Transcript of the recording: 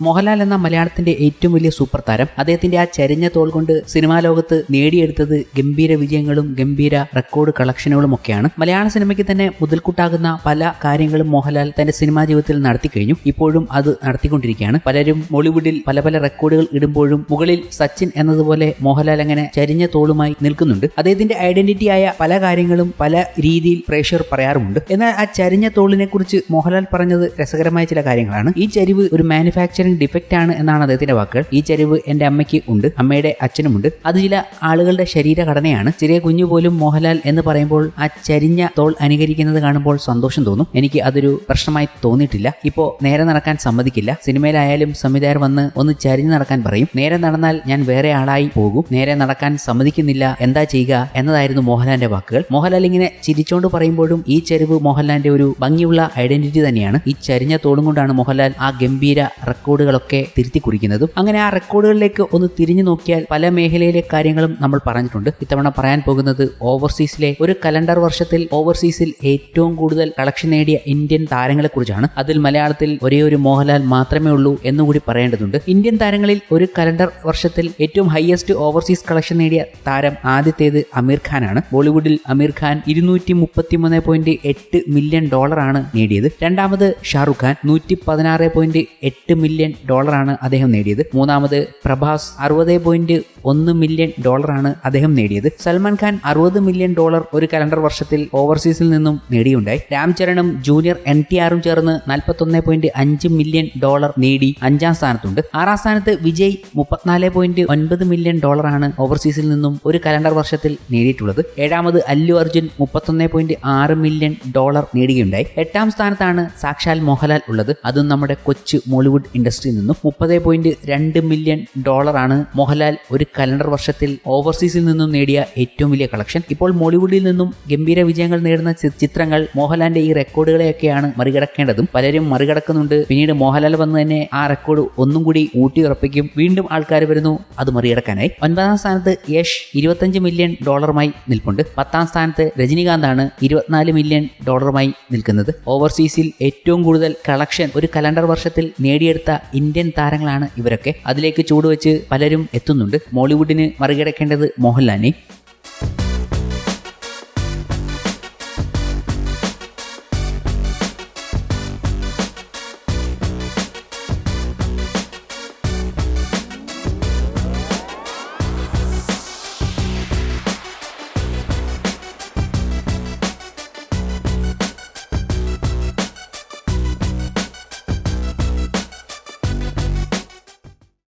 മോഹൻലാൽ എന്ന മലയാളത്തിന്റെ ഏറ്റവും വലിയ സൂപ്പർ താരം. അദ്ദേഹത്തിന്റെ ആ ചരിഞ്ഞ തോൾ കൊണ്ട് സിനിമാ ലോകത്ത് നേടിയെടുത്തത് ഗംഭീര വിജയങ്ങളും ഗംഭീര റെക്കോർഡ് കളക്ഷനുകളും ഒക്കെയാണ്. മലയാള സിനിമയ്ക്ക് തന്നെ മുതൽക്കൂട്ടാകുന്ന പല കാര്യങ്ങളും മോഹൻലാൽ തന്റെ സിനിമാ ജീവിതത്തിൽ നടത്തി കഴിഞ്ഞു. ഇപ്പോഴും അത് നടത്തിക്കൊണ്ടിരിക്കുകയാണ്. പലരും ബോളിവുഡിൽ പല പല റെക്കോർഡുകൾ ഇടുമ്പോഴും മുകളിൽ സച്ചിൻ എന്നതുപോലെ മോഹൻലാൽ അങ്ങനെ ചരിഞ്ഞ തോളുമായി നിൽക്കുന്നുണ്ട്. അദ്ദേഹത്തിന്റെ ഐഡന്റിറ്റി ആയ പല കാര്യങ്ങളും പല രീതിയിൽ പ്രേക്ഷകർ പറയാറുമുണ്ട്. എന്നാൽ ആ ചരിഞ്ഞ തോളിനെ കുറിച്ച് മോഹൻലാൽ പറഞ്ഞത് രസകരമായ ചില കാര്യങ്ങളാണ്. ഈ ചരിവ് ഒരു മാനുഫാക്ചറിംഗ് ഡിഫക്റ്റ് ആണ് എന്നാണ് അദ്ദേഹത്തിന്റെ വാക്കുകൾ. ഈ ചരിവ് എന്റെ അമ്മയ്ക്ക് ഉണ്ട് അമ്മയുടെ അച്ഛനുമുണ്ട് അത് ചില ആളുകളുടെ ശരീരഘടനയാണ്. ചെറിയ കുഞ്ഞു പോലും മോഹൻലാൽ എന്ന് പറയുമ്പോൾ ആ ചരിഞ്ഞ തോൾ അനുകരിക്കുന്നത് കാണുമ്പോൾ സന്തോഷം തോന്നും. എനിക്ക് അതൊരു പ്രശ്നമായി തോന്നിയിട്ടില്ല. ഇപ്പോ നേരെ നടക്കാൻ സമ്മതിക്കില്ല. സിനിമയിലായാലും സംവിധായകർ വന്ന് ഒന്ന് ചരിഞ്ഞു നടക്കാൻ പറയും. നേരെ നടന്നാൽ ഞാൻ വേറെ ആളായി പോകും. നേരെ നടക്കാൻ സമ്മതിക്കുന്നില്ല. എന്താ ചെയ്യുക എന്നതായിരുന്നു മോഹൻലാലിന്റെ വാക്കുകൾ. മോഹൻലാൽ ഇങ്ങനെ ചിരിച്ചോണ്ട് പറയുമ്പോഴും ഈ ചരിവ് മോഹൻലാലിന്റെ ഒരു ഭംഗിയുള്ള ഐഡന്റിറ്റി തന്നെയാണ്. ഈ ചരിഞ്ഞ തോളും കൊണ്ടാണ് മോഹൻലാൽ ആ ഗംഭീര റെക്കോർഡുകളൊക്കെ തിരുത്തി കുറിക്കുന്നതും അങ്ങനെ ആ റെക്കോർഡുകളിലേക്ക് ഒന്ന് തിരിഞ്ഞു നോക്കിയാൽ പല മേഖലയിലെ കാര്യങ്ങളും നമ്മൾ പറഞ്ഞിട്ടുണ്ട്. ഇത്തവണ പറയാൻ പോകുന്നത് ഓവർസീസിലെ ഒരു കലണ്ടർ വർഷത്തിൽ ഓവർസീസിൽ ഏറ്റവും കൂടുതൽ കളക്ഷൻ നേടിയ ഇന്ത്യൻ താരങ്ങളെ കുറിച്ചാണ് അതിൽ മലയാളത്തിൽ ഒരേ ഒരു മോഹൻലാൽ മാത്രമേ ഉള്ളൂ എന്നുകൂടി പറയേണ്ടതുണ്ട്. ഇന്ത്യൻ താരങ്ങളിൽ ഒരു കലണ്ടർ വർഷത്തിൽ ഏറ്റവും ഹയസ്റ്റ് ഓവർസീസ് കളക്ഷൻ നേടിയ താരം ആദ്യത്തേത് അമീർ ഖാനാണ്. ബോളിവുഡിൽ അമീർ ഖാൻ ഇരുന്നൂറ്റി മുപ്പത്തി മൂന്ന് പോയിന്റ് എട്ട് മില്യൺ ഡോളറാണ് നേടിയത്. രണ്ടാമത് ഷാറുഖ് ഖാൻ നൂറ്റി പതിനാറ് പോയിന്റ് എട്ട് മില്യൺ ഡോളറാണ് അദ്ദേഹം നേടിയത്. മൂന്നാമത് പ്രഭാസ് അറുപത് പോയിന്റ് ഒന്ന് മില്യൺ ഡോളറാണ് അദ്ദേഹം നേടിയത്. സൽമാൻ ഖാൻ അറുപത് മില്യൺ ഡോളർ ഒരു കലണ്ടർ വർഷത്തിൽ ഓവർസീസിൽ നിന്നും നേടിയുണ്ടായി. രാംചരണും ജൂനിയർ എൻ ടി ആറും ചേർന്ന് നാൽപ്പത്തൊന്ന് പോയിന്റ് അഞ്ച് മില്യൺ ഡോളർ നേടി അഞ്ചാം സ്ഥാനത്തുണ്ട്. ആറാം സ്ഥാനത്ത് വിജയ് മുപ്പത്തിനാല് പോയിന്റ് ഒൻപത് മില്യൺ ഡോളറാണ് ഓവർസീസിൽ നിന്നും ഒരു കലണ്ടർ വർഷത്തിൽ നേടിയിട്ടുള്ളത്. ഏഴാമത് അല്ലു അർജുൻ മുപ്പത്തൊന്ന് പോയിന്റ് ആറ് മില്യൺ ഡോളർ നേടുകയുണ്ടായി എട്ടാം സ്ഥാനത്താണ് സാക്ഷാൽ മോഹൻലാൽ ഉള്ളത്. അതും നമ്മുടെ കൊച്ചു മോളിവുഡ് ഇൻഡസ്ട്രിയിൽ നിന്നും മുപ്പത് പോയിന്റ് രണ്ട് മില്യൺ ഡോളറാണ് മോഹൻലാൽ ഒരു കലണ്ടർ വർഷത്തിൽ ഓവർസീസിൽ നിന്നും നേടിയ ഏറ്റവും വലിയ കളക്ഷൻ. ഇപ്പോൾ മോളിവുഡിൽ നിന്നും ഗംഭീര വിജയങ്ങൾ നേടുന്ന ചിത്രങ്ങൾ മോഹൻലാലിന്റെ ഈ റെക്കോർഡുകളെയൊക്കെയാണ് മറികടക്കേണ്ടതും. പലരും മറികടക്കുന്നുണ്ട്. പിന്നീട് മോഹൻലാൽ വന്ന് തന്നെ ആ റെക്കോർഡ് ഒന്നും കൂടി ഊട്ടി ഉറപ്പിക്കും വീണ്ടും ആൾക്കാർ വരുന്നു. അത് മറികടക്കാനായി. ഒൻപതാം സ്ഥാനത്ത് യഷ് ഇരുപത്തഞ്ച് മില്യൺ ഡോളറുമായി നിൽപ്പുണ്ട്. പത്താം സ്ഥാനത്ത് രജനികാന്താണ് ഇരുപത്തിനാല് മില്യൺ ഡോളറുമായി നിൽക്കുന്നത്. ഓവർസീസിൽ ഏറ്റവും കൂടുതൽ കളക്ഷൻ ഒരു കലണ്ടർ വർഷത്തിൽ നേടിയെടുത്ത ഇന്ത്യൻ താരങ്ങളാണ് ഇവരൊക്കെ. അതിലേക്ക് ചൂടുവെച്ച് പലരും എത്തുന്നുണ്ട്. മോളിവുഡിന് മറികടക്കേണ്ടത് മോഹൻലാലിനെ